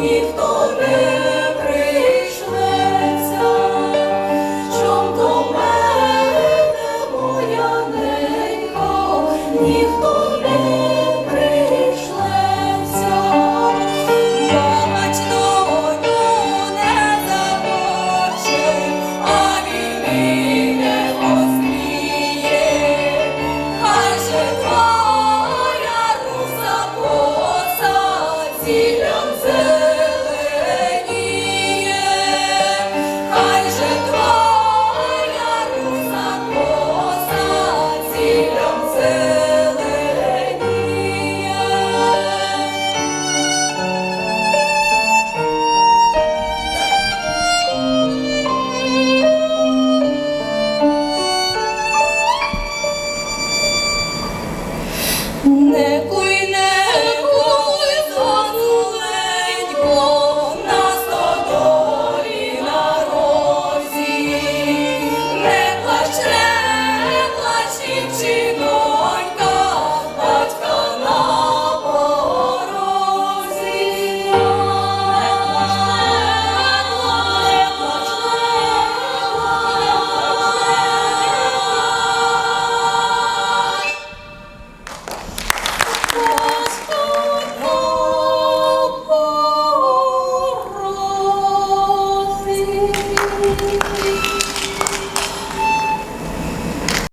ніхто не прийшлеться, чом мене моя ненька, ніхто.